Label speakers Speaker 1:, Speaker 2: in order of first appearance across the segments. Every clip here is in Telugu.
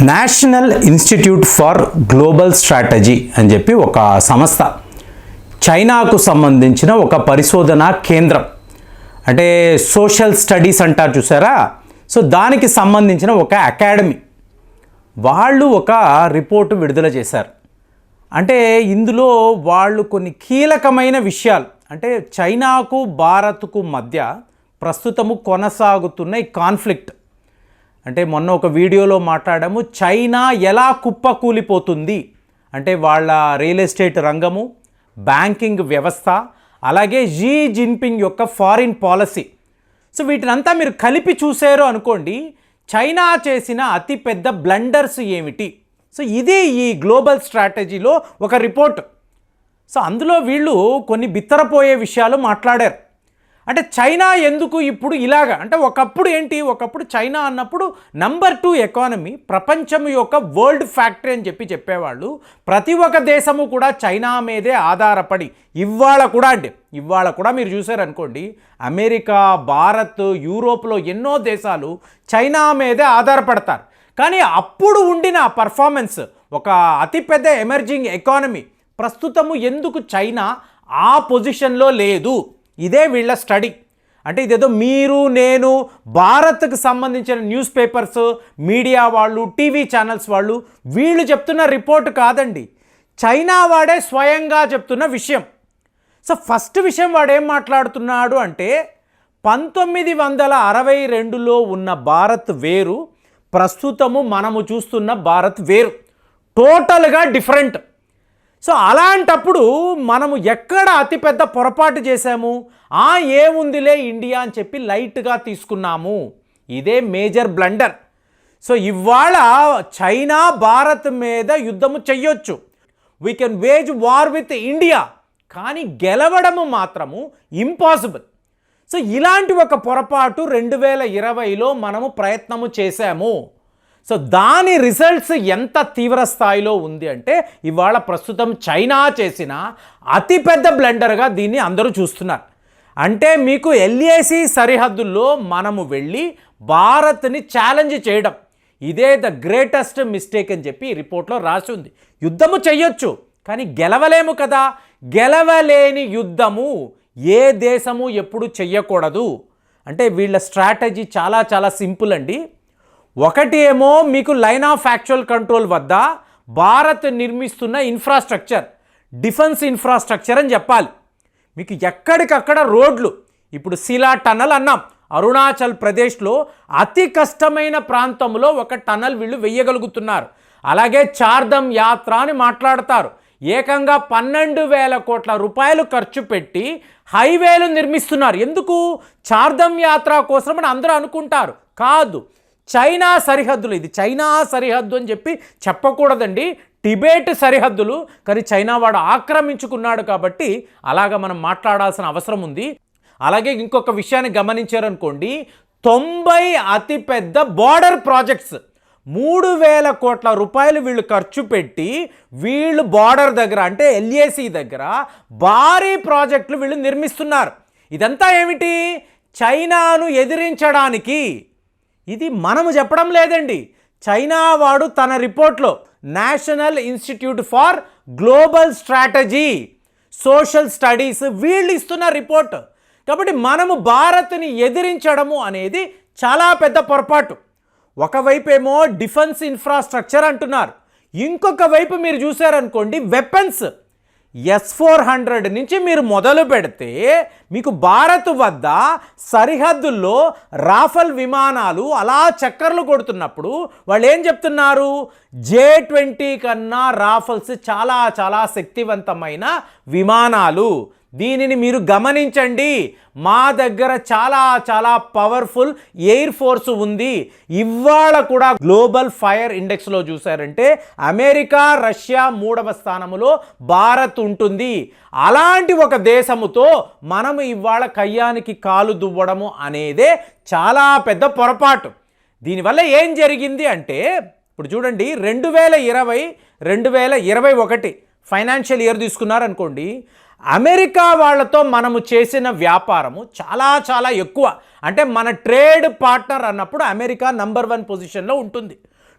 Speaker 1: National institute for global strategy అని చెప్పి ఒక సంస్థ. చైనాకు సంబంధించిన ఒక పరిశోధనా కేంద్రం. అంటే సోషల్ స్టడీస్ అంటారు చూసారా? సో దానికి సంబంధించిన ఒక అకాడమీ. వాళ్ళు ఒక రిపోర్టు విడుదల చేశారు. అంటే ఇందులో వాళ్ళు కొన్ని కీలకమైన విషయాలు. అంటే చైనాకు భారత్కు మధ్య ప్రస్తుతము కొనసాగుతున్న ఈ కాన్ఫ్లిక్ట్. అంటే మొన్న ఒక వీడియోలో మాట్లాడాము చైనా ఎలా కుప్పకూలిపోతుంది అంటే వాళ్ళ రియల్ ఎస్టేట్ రంగము బ్యాంకింగ్ వ్యవస్థ అలాగే జీ జిన్పింగ్ యొక్క ఫారిన్ పాలసీ. సో వీటినంతా మీరు కలిపి చూసారు అనుకోండి చైనా చేసిన అతిపెద్ద బ్లండర్స్ ఏమిటి? సో ఇది ఈ గ్లోబల్ స్ట్రాటజీలో ఒక రిపోర్ట్. సో అందులో వీళ్ళు కొన్ని బిత్తరపోయే విషయాలు మాట్లాడారు. అంటే చైనా ఎందుకు ఇప్పుడు ఇలాగా? అంటే ఒకప్పుడు ఏంటి? ఒకప్పుడు చైనా అన్నప్పుడు నంబర్ టూ ఎకానమీ ప్రపంచం యొక్క వరల్డ్ ఫ్యాక్టరీ అని చెప్పి చెప్పేవాళ్ళు. ప్రతి ఒక్క దేశము కూడా చైనా మీదే ఆధారపడి ఇవాళ కూడా అండి. ఇవాళ కూడా మీరు చూసారనుకోండి అమెరికా భారత్ యూరోప్లో ఎన్నో దేశాలు చైనా మీదే ఆధారపడతారు. కానీ అప్పుడు ఉండిన పర్ఫార్మెన్స్ ఒక అతిపెద్ద ఎమర్జింగ్ ఎకానమీ ప్రస్తుతము ఎందుకు చైనా ఆ పొజిషన్లో లేదు? ఇదే వీళ్ళ స్టడీ. అంటే ఇదేదో మీరు నేను భారత్కు సంబంధించిన న్యూస్ పేపర్స్ మీడియా వాళ్ళు టీవీ ఛానల్స్ వాళ్ళు వీళ్ళు చెప్తున్న రిపోర్ట్ కాదండి. చైనా వాడే స్వయంగా చెప్తున్న విషయం. సో ఫస్ట్ విషయం వాడు ఏం మాట్లాడుతున్నాడు అంటే పంతొమ్మిది వందల అరవై రెండులో ఉన్న భారత్ వేరు ప్రస్తుతము మనము చూస్తున్న భారత్ వేరు. టోటల్గా డిఫరెంట్. సో అలాంటప్పుడు మనము ఎక్కడ అతిపెద్ద పొరపాటు చేశాము? ఆ ఏముందిలే ఇండియా అని చెప్పి లైట్గా తీసుకున్నాము. ఇదే మేజర్ బ్లండర్. సో ఇవాళ చైనా భారత్ మీద యుద్ధము చెయ్యొచ్చు. We can wage war with India కానీ గెలవడము మాత్రము ఇంపాసిబుల్ సో ఇలాంటి ఒక పొరపాటు రెండు వేల ఇరవైలో మనము ప్రయత్నము చేశాము. సో దాని రిజల్ట్స్ ఎంత తీవ్ర స్థాయిలో ఉంది అంటే ఇవాళ ప్రస్తుతం చైనా చేసిన అతిపెద్ద బ్లెండర్గా దీన్ని అందరూ చూస్తున్నారు. అంటే మీకు ఎల్ఏసి సరిహద్దుల్లో మనము వెళ్ళి భారత్ని ఛాలెంజ్ చేయడం. ఇదే ద గ్రేటెస్ట్ మిస్టేక్ అని చెప్పి ఈ రిపోర్ట్లో రాసి ఉంది. యుద్ధము చెయ్యొచ్చు కానీ గెలవలేము కదా. గెలవలేని యుద్ధము ఏ దేశము ఎప్పుడు చెయ్యకూడదు. అంటే వీళ్ళ స్ట్రాటజీ చాలా చాలా సింపుల్ అండి. ఒకటి ఏమో మీకు లైన్ ఆఫ్ యాక్చువల్ కంట్రోల్ వద్ద భారత్ నిర్మిస్తున్న ఇన్ఫ్రాస్ట్రక్చర్ డిఫెన్స్ ఇన్ఫ్రాస్ట్రక్చర్ అని చెప్పాలి. మీకు ఎక్కడికక్కడ రోడ్లు ఇప్పుడు శిలా టనల్ అన్నాం. అరుణాచల్ ప్రదేశ్లో అతి కష్టమైన ప్రాంతంలో ఒక టనల్ వీళ్ళు వెయ్యగలుగుతున్నారు. అలాగే చార్ధమ్ యాత్ర అని మాట్లాడతారు. ఏకంగా పన్నెండు వేల కోట్ల రూపాయలు ఖర్చు పెట్టి హైవేలు నిర్మిస్తున్నారు. ఎందుకు? చార్ధమ్ యాత్ర కోసం అని అందరూ అనుకుంటారు. కాదు. చైనా సరిహద్దులు. ఇది చైనా సరిహద్దు అని చెప్పి చెప్పకూడదండి. టిబేట్ సరిహద్దులు. కానీ చైనా వాడు ఆక్రమించుకున్నాడు కాబట్టి అలాగ మనం మాట్లాడాల్సిన అవసరం ఉంది. అలాగే ఇంకొక విషయాన్ని గమనించారనుకోండి. తొంభై అతిపెద్ద బార్డర్ ప్రాజెక్ట్స్. మూడు వేల కోట్ల రూపాయలు వీళ్ళు ఖర్చు పెట్టి వీళ్ళు బార్డర్ దగ్గర అంటే ఎల్ఏసి దగ్గర భారీ ప్రాజెక్టులు వీళ్ళు నిర్మిస్తున్నారు. ఇదంతా ఏమిటి? చైనాను ఎదిరించడానికి ఇది మనము చెప్పడం లేదండి. చైనా వాడు తన రిపోర్ట్లో national institute for global strategy social studies వీళ్ళు ఇస్తున్న రిపోర్ట్. కాబట్టి మనము భారత్ని ఎదిరించడము అనేది చాలా పెద్ద పొరపాటు. ఒకవైపు ఏమో డిఫెన్స్ ఇన్ఫ్రాస్ట్రక్చర్ అంటున్నారు. ఇంకొక వైపు మీరు చూసారనుకోండి వెపన్స్. ఎస్ ఫోర్ హండ్రెడ్ నుంచి మీరు మొదలు పెడితే మీకు భారత్ వద్ద సరిహద్దుల్లో రాఫల్ విమానాలు అలా చక్కర్లు కొడుతున్నప్పుడు వాళ్ళు ఏం చెప్తున్నారు? జే ట్వంటీ కన్నా రాఫల్స్ చాలా చాలా శక్తివంతమైన విమానాలు. దీనిని మీరు గమనించండి. మా దగ్గర చాలా చాలా పవర్ఫుల్ ఎయిర్ ఫోర్స్ ఉంది. ఇవాళ కూడా గ్లోబల్ ఫైర్ ఇండెక్స్లో చూసారంటే అమెరికా రష్యా మూడవ స్థానములో భారత్ ఉంటుంది. అలాంటి ఒక దేశముతో మనం ఇవాళ కయ్యానికి కాలు దువ్వడము అనేదే చాలా పెద్ద పొరపాటు. దీనివల్ల ఏం జరిగింది అంటే ఇప్పుడు చూడండి రెండు వేల ఇరవై రెండు వేల ఇరవై ఒకటి ఫైనాన్షియల్ ఇయర్ తీసుకున్నారనుకోండి అమెరికా వాళ్ళతో మనము చేసిన వ్యాపారము చాలా చాలా ఎక్కువ. అంటే మన ట్రేడ్ పార్ట్నర్ అన్నప్పుడు అమెరికా నంబర్ వన్ పొజిషన్లో ఉంటుంది.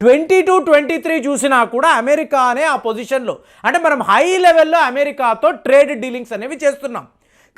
Speaker 1: ట్వంటీ టు ట్వంటీ త్రీ చూసినా కూడా అమెరికానే ఆ పొజిషన్లో. అంటే మనం హై లెవెల్లో అమెరికాతో ట్రేడ్ డీలింగ్స్ అనేవి చేస్తున్నాం.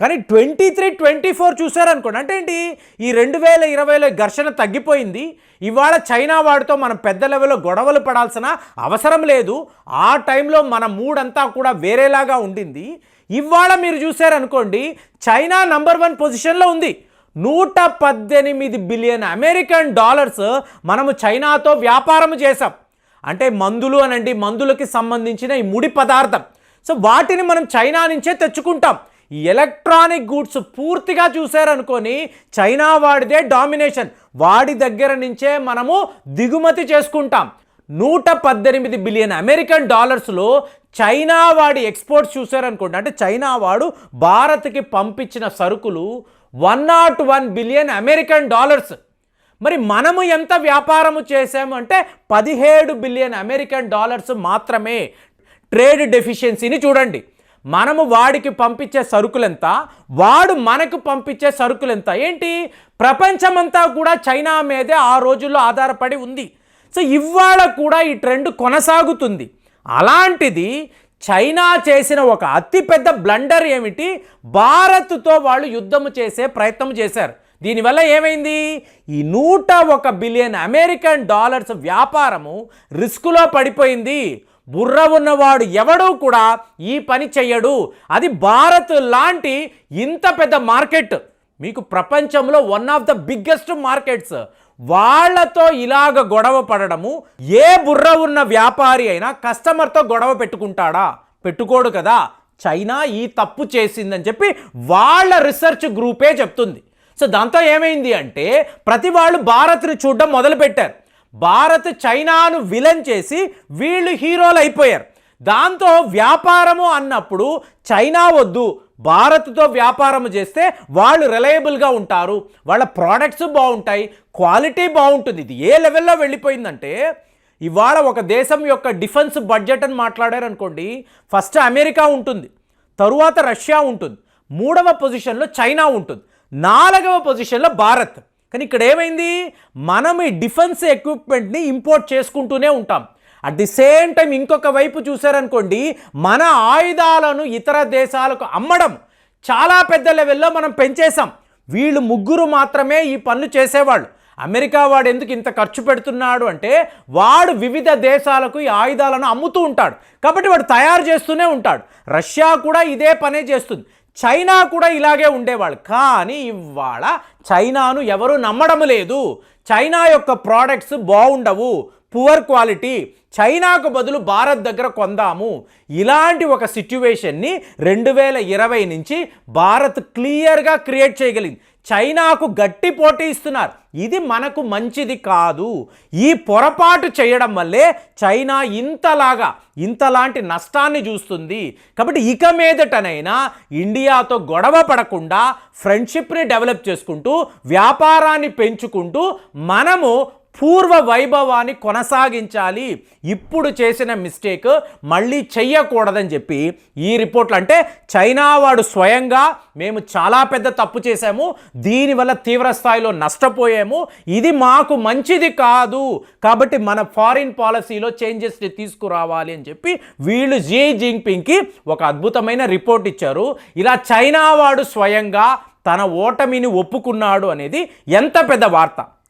Speaker 1: కానీ ట్వంటీ త్రీ ట్వంటీ ఫోర్ చూసారనుకోండి అంటే ఏంటి? ఈ రెండు వేల ఇరవైలో ఘర్షణ తగ్గిపోయింది. ఇవాళ చైనా వాడితో మనం పెద్ద లెవెల్లో గొడవలు పడాల్సిన అవసరం లేదు. ఆ టైంలో మన మూడంతా కూడా వేరేలాగా ఉండింది. ఇవాళ మీరు చూసారనుకోండి చైనా నంబర్ వన్ పొజిషన్లో ఉంది. నూట పద్దెనిమిది బిలియన్ అమెరికన్ డాలర్స్ మనము చైనాతో వ్యాపారం చేసాం అంటే మందులు అనండి మందులకి సంబంధించిన ఈ ముడి పదార్థం. సో వాటిని మనం చైనా నుంచే తెచ్చుకుంటాం. ఎలక్ట్రానిక్ గూడ్స్ పూర్తిగా చూశారనుకొని చైనా వాడిదే డామినేషన్. వాడి దగ్గర నుంచే మనము దిగుమతి చేసుకుంటాం. నూట పద్దెనిమిది బిలియన్ అమెరికన్ డాలర్స్లో చైనా వాడి ఎక్స్పోర్ట్స్ చూశారనుకోండి. అంటే చైనా వాడు భారత్కి పంపించిన సరుకులు one nought one billion American dollars. మరి మనము ఎంత వ్యాపారము చేసాము అంటే పదిహేడు బిలియన్ అమెరికన్ డాలర్స్ మాత్రమే ట్రేడ్ డెఫిషియన్సీని చూడండి. మనము వాడికి పంపించే సరుకులెంత? వాడు మనకు పంపించే సరుకులెంత? ఏంటి? ప్రపంచమంతా కూడా చైనా మీదే ఆ రోజుల్లో ఆధారపడి ఉంది. సో ఇవాళ కూడా ఈ ట్రెండ్ కొనసాగుతుంది. అలాంటిది చైనా చేసిన ఒక అతిపెద్ద బ్లండర్ ఏమిటి? భారత్తో వాళ్ళు యుద్ధము చేసే ప్రయత్నం చేశారు. దీనివల్ల ఏమైంది? ఈ నూట ఒక బిలియన్ అమెరికన్ డాలర్స్ వ్యాపారము రిస్కులో పడిపోయింది. బుర్ర ఉన్నవాడు ఎవడూ కూడా ఈ పని చెయ్యడు. అది భారత్ లాంటి ఇంత పెద్ద మార్కెట్. మీకు ప్రపంచంలో one of the biggest markets వాళ్ళతో ఇలాగ గొడవ పడడము ఏ బుర్ర ఉన్న వ్యాపారి అయినా కస్టమర్తో గొడవ పెట్టుకుంటాడా? పెట్టుకోడు కదా. చైనా ఈ తప్పు చేసిందని చెప్పి వాళ్ళ రీసెర్చ్ గ్రూపే చెప్తుంది. సో దాంతో ఏమైంది అంటే ప్రతి వాళ్ళు భారత్ని చూడడం మొదలుపెట్టారు. భారత్ చైనాను విలన్ చేసి వీళ్ళు హీరోలు అయిపోయారు. దాంతో వ్యాపారము అన్నప్పుడు చైనా వద్దు భారత్తో వ్యాపారం చేస్తే వాళ్ళు రిలయబుల్గా ఉంటారు వాళ్ళ ప్రోడక్ట్స్ బాగుంటాయి క్వాలిటీ బాగుంటుంది. ఇది ఏ లెవెల్లో వెళ్ళిపోయిందంటే ఇవాళ ఒక దేశం యొక్క డిఫెన్స్ బడ్జెట్ అని మాట్లాడారు అనుకోండి ఫస్ట్ అమెరికా ఉంటుంది తరువాత రష్యా ఉంటుంది మూడవ పొజిషన్లో చైనా ఉంటుంది నాలుగవ పొజిషన్లో భారత్. కానీ ఇక్కడ ఏమైంది? మనం ఈ డిఫెన్స్ ఎక్విప్మెంట్ని ఇంపోర్ట్ చేసుకుంటూనే ఉంటాం. అట్ ది సేమ్ టైం ఇంకొక వైపు చూసారనుకోండి మన ఆయుధాలను ఇతర దేశాలకు అమ్మడం చాలా పెద్ద లెవెల్లో మనం పెంచేశాం. వీళ్ళు ముగ్గురు మాత్రమే ఈ పనులు చేసేవాళ్ళు. అమెరికా వాడు ఎందుకు ఇంత ఖర్చు పెడుతున్నాడు అంటే వాడు వివిధ దేశాలకు ఈ ఆయుధాలను అమ్ముతూ ఉంటాడు. కాబట్టి వాడు తయారు చేస్తూనే ఉంటాడు. రష్యా కూడా ఇదే పనే చేస్తుంది. చైనా కూడా ఇలాగే ఉండేవాళ్ళు. కానీ ఇవాళ చైనాను ఎవరు నమ్మడం లేదు. చైనా యొక్క ప్రోడక్ట్స్ బాగుండవు పువర్ క్వాలిటీ. చైనాకు బదులు భారత్ దగ్గర కొందాము. ఇలాంటి ఒక సిచ్యువేషన్ని రెండు వేల ఇరవై నుంచి భారత్ క్లియర్గా క్రియేట్ చేయగలిగింది. చైనాకు గట్టి పోటీ ఇస్తున్నారు. ఇది మనకు మంచిది కాదు. ఈ పొరపాటు చేయడం వల్లే చైనా ఇంతలాగా ఇంతలాంటి నష్టాన్ని చూస్తుంది. కాబట్టి ఇక మీదటనైనా ఇండియాతో గొడవ పడకుండా ఫ్రెండ్షిప్ని డెవలప్ చేసుకుంటూ వ్యాపారాన్ని పెంచుకుంటూ మనము పూర్వ వైభవాన్ని కొనసాగించాలి. ఇప్పుడు చేసిన మిస్టేక్ మళ్ళీ చెయ్యకూడదని చెప్పి ఈ రిపోర్ట్లు అంటే చైనా వాడు స్వయంగా మేము చాలా పెద్ద తప్పు చేశాము. దీనివల్ల తీవ్ర స్థాయిలో నష్టపోయాము. ఇది మాకు మంచిది కాదు. కాబట్టి మన ఫారిన్ పాలసీలో చేంజెస్ని తీసుకురావాలి అని చెప్పి వీళ్ళు జీ జింగ్పింగ్కి ఒక అద్భుతమైన రిపోర్ట్ ఇచ్చారు. ఇలా చైనా వాడు స్వయంగా తన ఓటమిని ఒప్పుకున్నాడు అనేది ఎంత పెద్ద వార్త.